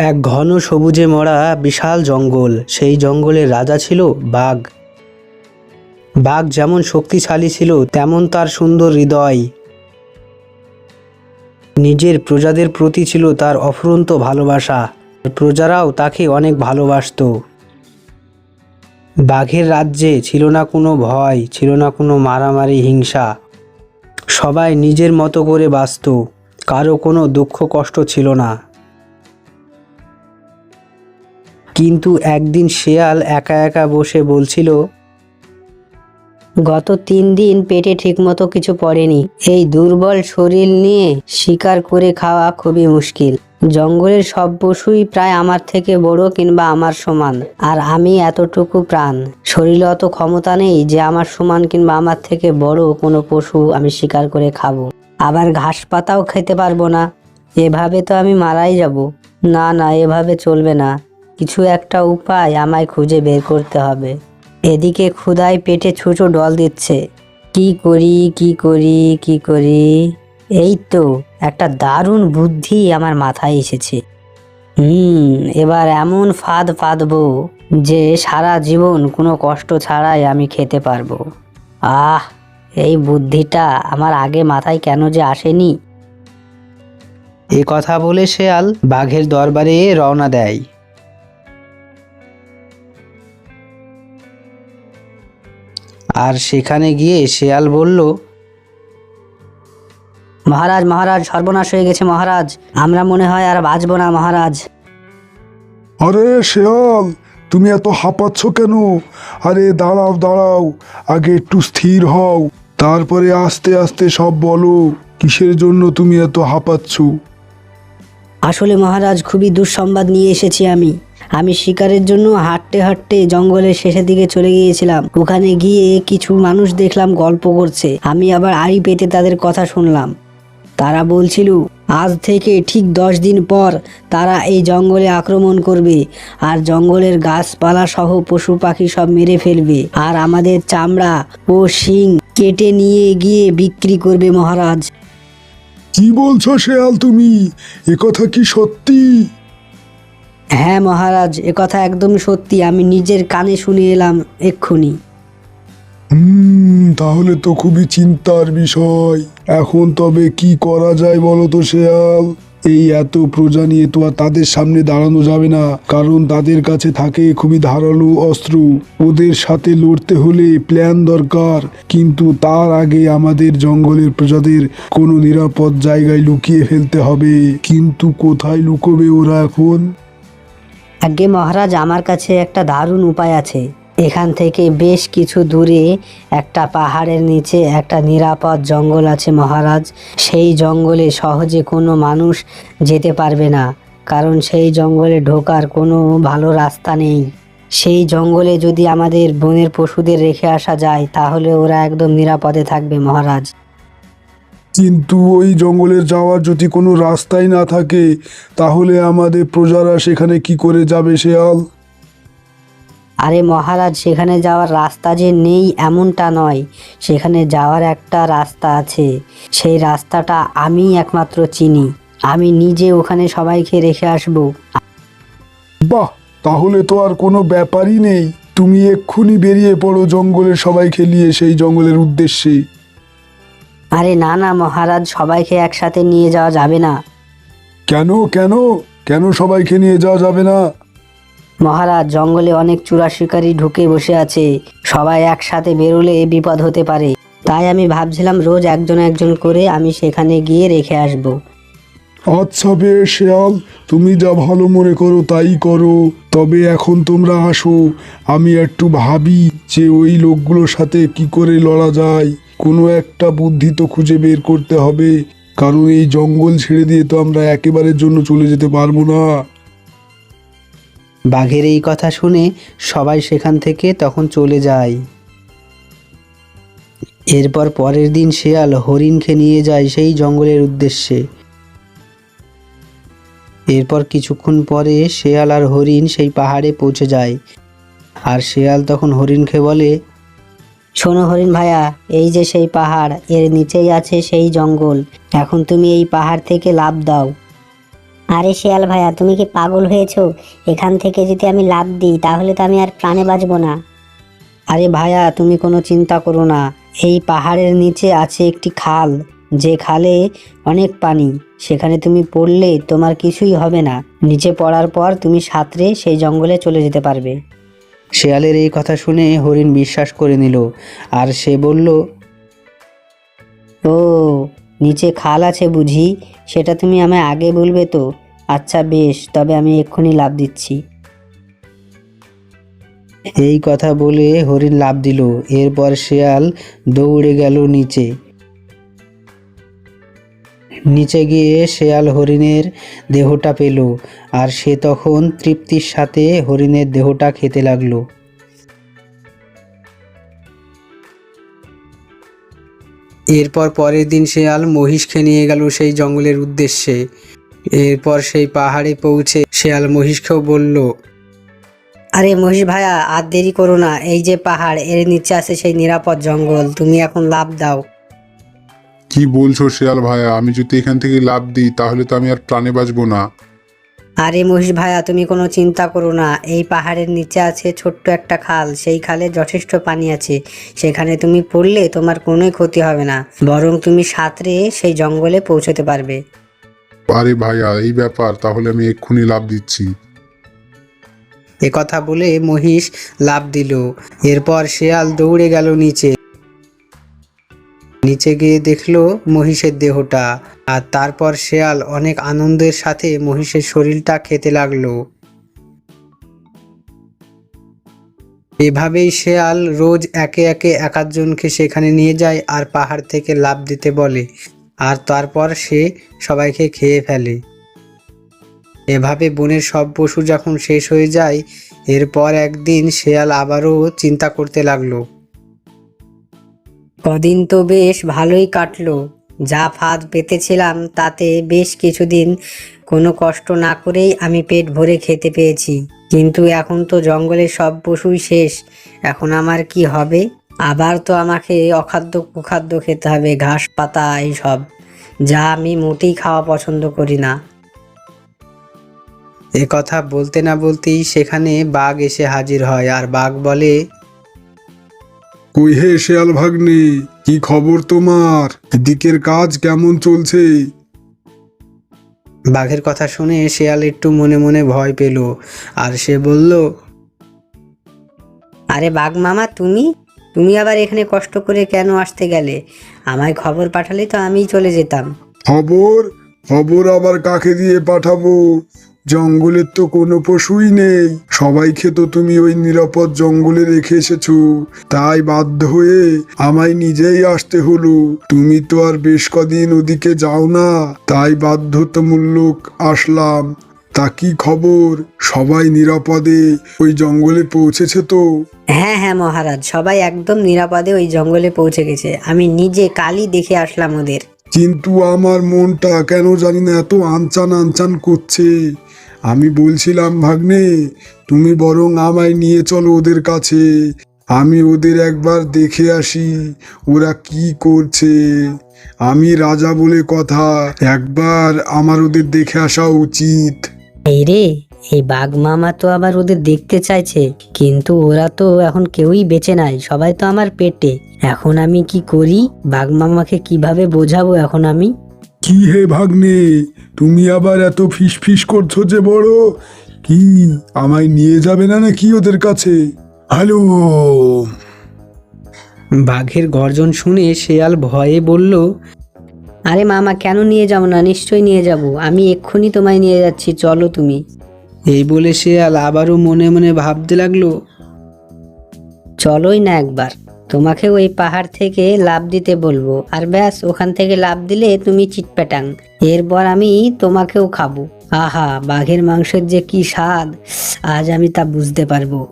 এক ঘন সবুজে মরা বিশাল জঙ্গল। সেই জঙ্গলের রাজা ছিল বাঘ। বাঘ যেমন শক্তিশালী ছিল, তেমন তার সুন্দর হৃদয়। নিজের প্রজাদের প্রতি ছিল তার অফুরন্ত ভালোবাসা। প্রজারাও তাকে অনেক ভালোবাসত। বাঘের রাজ্যে ছিল না কোনো ভয়, ছিল না কোনো মারামারি, হিংসা। সবাই নিজের মতো করে বাঁচত। কারও কোনো দুঃখ, কষ্ট ছিল না। কিন্তু একদিন শেয়াল একা একা বসে বলছিল, গত তিন দিন পেটে ঠিকমতো কিছু পড়েনি। এই দুর্বল শরীর নিয়ে শিকার করে খাওয়া খুবই মুশকিল। জঙ্গলের সব পশুই প্রায় আমার থেকে বড় কিংবা আমার সমান, আর আমি এতটুকু প্রাণ। শরীরে অত ক্ষমতা নেই যে আমার সমান কিংবা আমার থেকে বড় কোনো পশু আমি শিকার করে খাব। আবার ঘাস পাতাও খেতে পারব না। এভাবে তো আমি মারাই যাব। না না, এভাবে চলবে না। কিছু একটা উপায় আমায় খুঁজে বের করতে হবে। এদিকে ক্ষুধায় পেটে ছুঁচো ডল দিচ্ছে। কি করি কি করি কি করি? এই তো একটা দারুণ বুদ্ধি আমার মাথায় এসেছে। হুম, এবার এমন ফাঁদ ফাঁদবো যে সারা জীবন কোনো কষ্ট ছাড়াই আমি খেতে পারব। আহ, এই বুদ্ধিটা আমার আগে মাথায় কেন যে আসেনি? এ কথা বলে শেয়াল বাঘের দরবারে রওনা দেয়। আর সেখানে গিয়ে শেয়াল বলল মহারাজ মহারাজ সর্বনাশ হয়ে গেছে মহারাজ। আমরা মনে হয় আর বাঁচবো না মহারাজ। আরে শেয়াল তুমি এত হাঁপাচ্ছ কেন? আরে দাঁড়াও দাঁড়াও আগে একটু স্থির হও তারপরে আস্তে আস্তে সব বলো কিসের জন্য তুমি এত হাঁপাচ্ছ? আসলে মহারাজ খুবই দুঃসংবাদ নিয়ে এসেছি আমি। আমি শিকারের জন্য হাঁটতে হাঁটতে জঙ্গলের শেষের দিকে চলে গিয়েছিলাম। ওখানে গিয়ে কিছু মানুষ দেখলাম গল্প করছে। আমি আবার আড়ি পেতে তাদের কথা শুনলাম। তারা বলছিল, আজ থেকে ঠিক দশ দিন পর তারা এই জঙ্গলে আক্রমণ করবে আর জঙ্গলের গাছপালা সহ পশু পাখি সব মেরে ফেলবে আর আমাদের চামড়া ও শিং কেটে নিয়ে গিয়ে বিক্রি করবে মহারাজ। কি বলছো শেয়াল তুমি? এ কথা কি সত্যি? হ্যাঁ মহারাজ একথা একদম সত্যি, আমি নিজের কানে শুনে এলাম এক্ষুনি। হুম, তাহলে তো খুবই চিন্তার বিষয়। এখন তবে কি করা যায় বলো তো শেয়াল? এই এত প্রজা নিয়ে তো আর তাদের সামনে দাঁড়ানো যাবে না, কারণ তাদের কাছে থাকে খুবই ধারালো অস্ত্র। ওদের সাথে লড়তে হলে প্ল্যান দরকার, কিন্তু তার আগে আমাদের জঙ্গলের প্রজাদের কোনো নিরাপদ জায়গায় লুকিয়ে ফেলতে হবে। কিন্তু কোথায় লুকোবে ওরা এখন? আগে মহারাজ, আমার কাছে একটা দারুণ উপায় আছে। এখান থেকে বেশ কিছু দূরে একটা পাহাড়ের নিচে একটা নিরাপদ জঙ্গল আছে মহারাজ। সেই জঙ্গলে সহজে কোনো মানুষ যেতে পারবে না, কারণ সেই জঙ্গলে ঢোকার কোনো ভালো রাস্তা নেই। সেই জঙ্গলে যদি আমাদের বনের পশুদের রেখে আসা যায়, তাহলে ওরা একদম নিরাপদে থাকবে মহারাজ। কিন্তু ওই জঙ্গলে যাওয়ার যদি কোনো রাস্তাই না থাকে তাহলে আমাদের প্রজারা সেখানে কি করে যাবে শেয়াল? আরে মহারাজ সেখানে যাওয়ার রাস্তা যে নেই এমনটা নয়। সেখানে যাওয়ার একটা রাস্তা আছে। সেই রাস্তাটা আমি একমাত্র চিনি। আমি নিজে ওখানে সবাইকে রেখে আসব। বাহ! তাহলে তো আর কোনো ব্যাপারই নেই। তুমি এক্ষুনি বেরিয়ে পড়ো জঙ্গলের সবাইকে নিয়ে সেই জঙ্গলের উদ্দেশ্যে। আরে না না মহারাজ সবাইকে একসাথে নিয়ে যাওয়া যাবে না। কেন কেন? কেন সবাইকে নিয়ে যাওয়া যাবে না? মহারাজ জঙ্গলে অনেক চূড়া শিকারী ঢুকে বসে আছে। সবাই একসাথে বেরোলে এ বিপদ হতে পারে। তাই আমি ভাবছিলাম রোজ একজন একজন করে আমি সেখানে গিয়ে রেখে আসব। আচ্ছা বেশ শেয়াল তুমি যা ভালো মনে করো তাই করো। তবে এখন তোমরা আসো। আমি একটু ভাবি যে ওই লোকগুলোর সাথে কি করে লড়া যায়। কোনো একটা বুদ্ধি তো খুঁজে বের করতে হবে। কারণ এই জঙ্গল ছেড়ে দিয়ে তো আমরা একেবারের জন্য চলে যেতে পারব না। বাঘের এই কথা শুনে সবাই সেখান থেকে তখন চলে যায়। এরপর পরের দিন শেয়াল হরিণকে নিয়ে যায় সেই জঙ্গলের উদ্দেশ্যে। এরপর কিছুক্ষণ পরে শেয়াল আর হরিণ সেই পাহাড়ে পৌঁছে যায়। আর শেয়াল তখন হরিণকে বলে শোনো হরিণ ভাইয়া এই যে সেই পাহাড়, এর নিচেই আছে সেই জঙ্গল। এখন তুমি এই পাহাড় থেকে লাভ দাও। আরে শিয়াল ভাইয়া তুমি কি পাগল হয়েছো? এখান থেকে যদি আমি লাভ দিই, তাহলে তো আমি আর প্রাণে বাঁচবো না। আরে ভাইয়া তুমি কোনো চিন্তা করো না। এই পাহাড়ের নিচে আছে একটি খাল, যে খালে অনেক পানি। সেখানে তুমি পড়লে তোমার কিছুই হবে না। নিচে পড়ার পর তুমি সাঁতরে সেই জঙ্গলে চলে যেতে পারবে। শেয়ালের এই কথা শুনে হরিণ বিশ্বাস করে নিল আর সে বলল ও নিচে খাল আছে বুঝি সেটা তুমি আমায় আগে বলবে তো। আচ্ছা বেশ তবে আমি এক্ষুনি লাভ দিচ্ছি। এই কথা বলে হরিণ লাভ দিল এরপর শেয়াল দৌড়ে গেল নিচে। নিচে গিয়ে শেয়াল হরিণের দেহটা পেল, আর সে তখন তৃপ্তির সাথে হরিণের দেহটা খেতে লাগল। এরপর পরের দিন শেয়াল মহিষকে নিয়ে গেল সেই জঙ্গলের উদ্দেশ্যে। এরপর সেই পাহাড়ে পৌঁছে শেয়াল মহিষকেও বলল, আরে মহিষ ভাইয়া আর দেরি করো না, এই যে পাহাড়, এর নিচে আছে সেই নিরাপদ জঙ্গল, তুমি এখন লাভ দাও। কি বলছো শেয়াল ভাইয়া? আমি যদি এখান থেকে লাভ দিই তাহলে তো আমি আর প্রাণে বাঁচবো না। আরে মহিষ ভাইয়া তুমি কোনো চিন্তা করো না। এই পাহাড়ের নিচে আছে ছোট্ট একটা খাল। সেই খালে যথেষ্ট পানি আছে। সেখানে তুমি পড়লে তোমার কোনোই ক্ষতি হবে না। বরং তুমি সাঁতরে সেই জঙ্গলে পৌঁছতে পারবে। আরে ভাইয়া এই ব্যাপার। তাহলে আমি এক্ষুনি লাভ দিচ্ছি। এ কথা বলে মহিষ লাভ দিল। এরপর শেয়াল দৌড়ে গেল নিচে। নিচে গিয়ে দেখল মহিষের দেহটা, আর তারপর শেয়াল অনেক আনন্দের সাথে মহিষের শরীরটা খেতে লাগল। এভাবেই শেয়াল রোজ একে একে এক একজনকে সেখানে নিয়ে যায় আর পাহাড় থেকে লাভ দিতে বলে, আর তারপর সে সবাইকে খেয়ে ফেলে। এভাবে বনের সব পশু যখন শেষ হয়ে যায়, এরপর একদিন শেয়াল আবারও চিন্তা করতে লাগল। কদিন তো বেশ ভালোই কাটলো। যা ফাঁদ পেতেছিলাম তাতে বেশ কিছুদিন কোনো কষ্ট না করেই আমি পেট ভরে খেতে পেয়েছি। কিন্তু এখন তো জঙ্গলের সব পশুই শেষ, এখন আমার কি হবে? আবার তো আমাকে অখাদ্য কুখাদ্য খেতে হবে, ঘাস, পাতা এইসব যা আমি মোটেই খাওয়া পছন্দ করি না। এ কথা বলতে না বলতেই সেখানে বাঘ এসে হাজির হয়, আর বাঘ বলে কই হে শেয়াল ভাগ্নে কি খবর তোমার? দিকের কাজ কেমন চলছে? বাঘের কথা শুনে শেয়াল একটু মনে মনে ভয় পেল আর সে বলল আরে বাঘ মামা তুমি? তুমি আবার এখানে কষ্ট করে কেন আসতে গেলে? আমায় খবর পাঠালে তো আমিই চলে যেতাম। খবর? খবর আবার কাকে দিয়ে পাঠাবো? জঙ্গলের তো কোনো পশুই নেই। সবাইকে তো তুমি ওই নিরাপদ জঙ্গলে রেখে এসেছ। তাই বাধ্য হয়ে আমায় নিজেই আসতে হলো। তুমি তো আর বেশ কদিন ওদিকে যাও না। তাই বাধ্যতামূলক আসলাম। তা কি খবর? সবাই নিরাপদে ওই জঙ্গলে পৌঁছেছে তো? হ্যাঁ হ্যাঁ মহারাজ সবাই একদম নিরাপদে ওই জঙ্গলে পৌঁছে গেছে। আমি নিজে কালই দেখে আসলাম ওদের। কিন্তু আমার মনটা কেন জানি না এত আনচান আনচান করছে। আমি বলছিলাম, ভাগ্নে, তুমি বরং আমায় নিয়ে চলো ওদের কাছে। আমি ওদের একবার দেখে আসি, ওরা কি করছে। আমি রাজা বলে কথা, একবার আমার ওদের দেখে আসা উচিত। এই রে, এই বাঘ মামা তো আবার ওদের দেখতে চাইছে, কিন্তু ওরা তো এখন কেউই বেঁচে নাই, সবাই তো আমার পেটে। এখন আমি কি করি? বাঘ মামাকে কীভাবে বোঝাবো এখন আমি? কি হে ভাগ্নে? তুমি আবার এত ফিস ফিস করছ যে বড়? কি আমায় নিয়ে যাবে না নাকি ওদের কাছে? হ্যালো। বাঘের গর্জন শুনে শেয়াল ভয়ে বলল আরে মামা কেন নিয়ে যাব না? নিশ্চয়ই নিয়ে যাব। আমি এক্ষুনি তোমায় নিয়ে যাচ্ছি চলো তুমি। এই বলে শেয়াল আবারও মনে মনে ভাবতে লাগল চলোই না একবার। তোমাকে ওই পাহাড় থেকে লাভ দিতে বলব। আর ব্যাস, ওখান থেকে লাভ দিলে তুমি চিটপ্যাটাং। এরপর আমি তোমাকেও খাব। আহা, বাঘের মাংসের যে কি স্বাদ। আজ আমি তা বুঝতে পারব।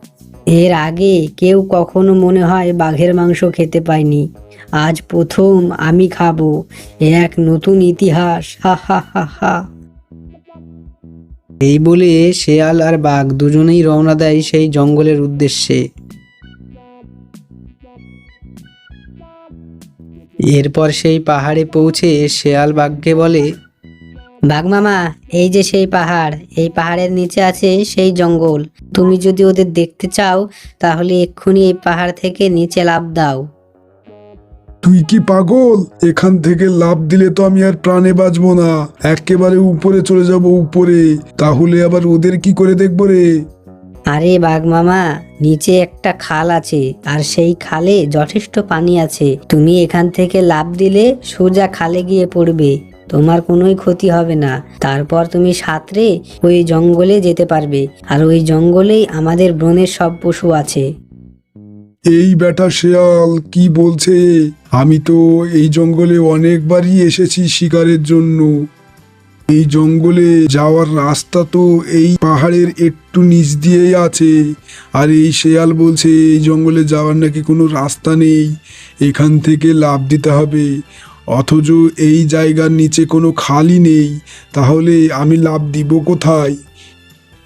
এর আগে কেউ কখনো মনে হয় বাঘের মাংস খেতে পায়নি। আজ প্রথম আমি খাব। এক নতুন ইতিহাস। হা হা হা হা। এই বলে শেয়াল আর বাঘ দুজনেই রওনা দেয় সেই জঙ্গলের উদ্দেশ্যে। এরপর সেই পাহাড়ে পৌঁছে শেয়াল বাঘকে বলে বাঘ মামা এই যে সেই পাহাড় এই পাহাড়ের নিচে আছে সেই জঙ্গল। তুমি যদি ওদের দেখতে চাও তাহলে এক্ষুনি এই পাহাড় থেকে নিচে লাফ দাও। তুই কি পাগল? এখান থেকে লাভ দিলে তো আমি আর প্রাণে বাঁচবো না। একেবারে উপরে চলে যাব উপরে। তাহলে আবার ওদের কি করে দেখব রে? আরে বাঘ মামা, নিচে একটা খাল আছে, আর সেই খালে যথেষ্ট পানি আছে। তুমি এখান থেকে লাফ দিলে সোজা খালে গিয়ে পড়বে। তোমার কোনোই ক্ষতি হবে না। তারপর তুমি সাঁতরে ওই জঙ্গলে যেতে পারবে। আর ওই জঙ্গলেই আমাদের ব্রণের সব পশু আছে। এই বেটা শেয়াল, কি বলছে? আমি তো এই জঙ্গলে অনেকবারই এসেছি শিকারের জন্য। এই জঙ্গলে যাওয়ার রাস্তা তো এই পাহাড়ের একটু নিচ দিয়েই আছে। আর এই শেয়াল বলছে, এই জঙ্গলে যাওয়ার নাকি কোনো রাস্তা নেই। এখান থেকে লাভ দিতে হবে। অথচ এই জায়গার নিচে কোনো খালি নেই। তাহলে আমি লাভ দিব কোথায়?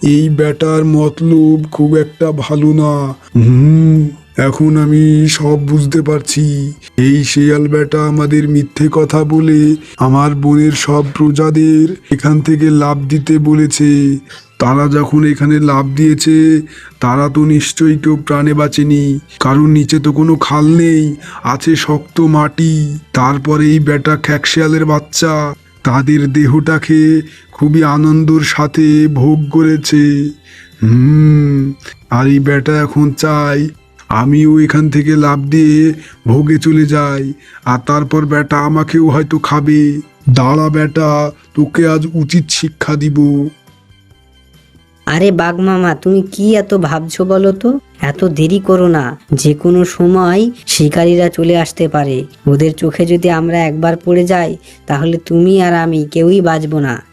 এই ব্যাটার মতলব খুব একটা ভালো না। হুম। এখন আমি সব বুঝতে পারছি। এই শেয়াল বেটা আমাদের মিথ্যে কথা বলে আমার বোনের সব প্রজাদের এখান থেকে লাভ দিতে বলেছে। তারা যখন এখানে লাভ দিয়েছে, তারা তো নিশ্চয়ই কেউ প্রাণে বাঁচেনি। কারণ নিচে তো কোনো খাল নেই, আছে শক্ত মাটি। তারপরে এই ব্যাটা খ্যাকশিয়ালের বাচ্চা, তাদের দেহটাকে খুবই আনন্দর সাথে ভোগ করেছে। হুম, আর এই ব্যাটা এখন চাই আমিও এখান থেকে লাভ দিয়ে ভোগে চলে যাই। আর তারপর বেটা আমাকেও হয়তো খাবে। দাঁড়া বেটা, তোকে আজ উচিত শিক্ষা দিব। আরে বাঘমামা তুমি কি এত ভাবছ বলো তো? এত দেরি করো না। যে কোনো সময় শিকারীরা চলে আসতে পারে। ওদের চোখে যদি আমরা একবার পড়ে যাই, তাহলে তুমি আর আমি কেউই বাঁচবো না।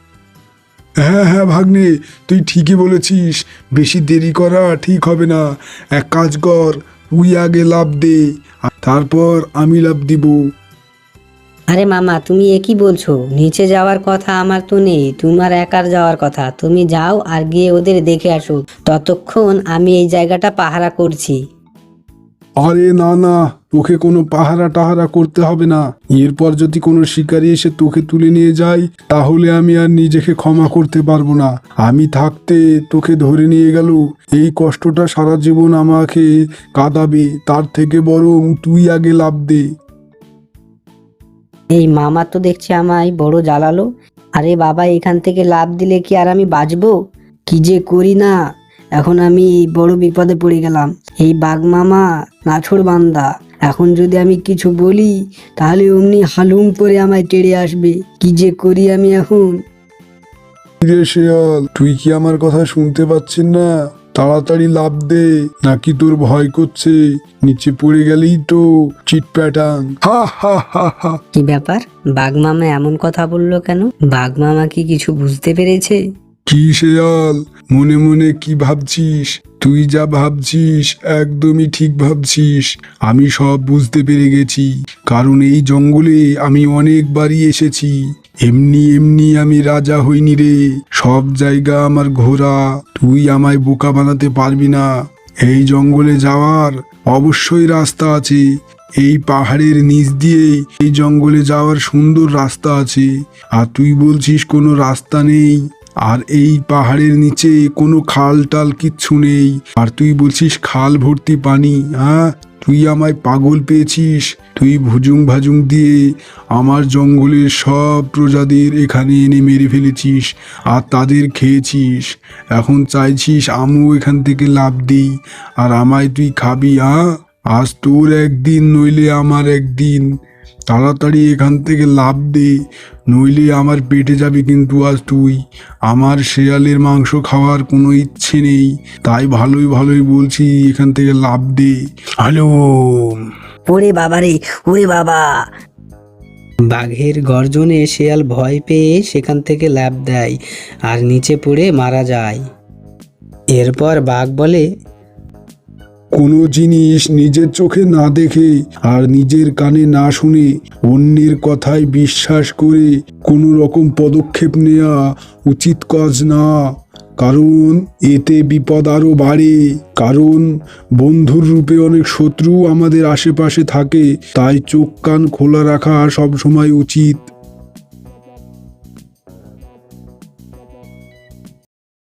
হ্যাঁ হ্যাঁ ভাগ্নে, তুই ঠিকই বলেছিস। বেশি দেরি করা ঠিক হবে না। এক কাজ কর, তুই আগে লাভ দে তারপর আমি লাভ দিব। আরে মামা, তুমি একই বলছো? নিচে যাওয়ার কথা আমার তো নেই, তোমার একার যাওয়ার কথা। তুমি যাও আর গিয়ে ওদের দেখে আসো। ততক্ষণ আমি এই জায়গাটা পাহারা করছি। আরে না না, তোকে কোনো পাহারা টাহারা করতে হবে না। এরপর যদি কোনো শিকারী এসে তোকে তুলে নিয়ে যায়, তাহলে আমি আর নিজেকে ক্ষমা করতে পারব না। আমি থাকতে তোকে ধরে নিয়ে গেল। এই কষ্টটা সারা জীবন আমাকে কাঁদাবে, তার থেকে বরং তুই আগে লাভ দে। এই মামা তো দেখছি আমায় বড় জ্বালালো। আরে বাবা, এখান থেকে লাভ দিলে কি আর আমি বাঁচবো? কি যে করি না। এখন আমি বড় বিপদে পড়ে গেলাম। এই বাঘ মামা নাছর বান্দা। এখন যদি আমি কিছু বলি তাহলে অমনি হালুম করে আমায় টেড়ে আসবে। কি যে করি আমি এখন? রে শেয়াল তুই কি আমার কথা শুনতে পাচ্ছিস না? তাড়াতাড়ি লাভ দে নাকি তোর ভয় করছে? নিচে পড়ে গেলেই তো চিট প্যাটাং হা হা হা হা। কি ব্যাপার? বাঘ মামা এমন কথা বলল কেন? বাঘ মামা কি কিছু বুঝতে পেরেছে? কি শেয়াল? মনে মনে কি ভাবছিস? তুই যা ভাবছিস, একদমই ঠিক ভাবছিস। আমি সব বুঝতে পেরে গেছি, কারণ এই জঙ্গলে আমি অনেকবারই এসেছি। এমনি এমনি আমি রাজা হইনি রে। সব জায়গা আমার ঘোরা। তুই আমায় বোকা বানাতে পারবি না। এই জঙ্গলে যাওয়ার অবশ্যই রাস্তা আছে। এই পাহাড়ের নিচ দিয়ে এই জঙ্গলে যাওয়ার সুন্দর রাস্তা আছে। আর তুই বলছিস কোনো রাস্তা নেই। আর এই পাহাড়ের নিচে কোনো খাল টাল কিচ্ছু নেই। আর তুই বলছিস খাল ভর্তি পানি হ্যাঁ? তুই আমায় পাগল পেয়েছিস। তুই ভুজুং ভাজুং দিয়ে আমার জঙ্গলের সব প্রজাদের এখানে এনে মেরে ফেলেছিস আর তাদের খেয়েছিস। এখন চাইছিস আমিও এখান থেকে লাভ দিই। আর আমায় তুই খাবি হ্যাঁ? আজ তোর একদিন নইলে আমার একদিন। তাড়াতাড়ি এখান থেকে লাভ দে, নইলে আমার পেটে যাবে কিন্তু আজ তুই। আমার শেয়ালের মাংস খাওয়ার কোনো ইচ্ছে নেই, তাই ভালোই ভালোই বলছি এখান থেকে লাভ দে। হ্যালো। ওরে বাবা রে, ওরে বাবা। বাঘের গর্জনে শেয়াল ভয় পেয়ে সেখান থেকে ল্যাব দেয়, আর নিচে পড়ে মারা যায়। এরপর বাঘ বলে কোনো জিনিস নিজের চোখে না দেখে আর নিজের কানে না শুনে অন্যের কথায় বিশ্বাস করে কোনো রকম পদক্ষেপ নেওয়া উচিত কাজ না। কারণ এতে বিপদ আরও বাড়ে। কারণ বন্ধুর রূপে অনেক শত্রু আমাদের আশেপাশে থাকে, তাই চোখ কান খোলা রাখা সবসময় উচিত।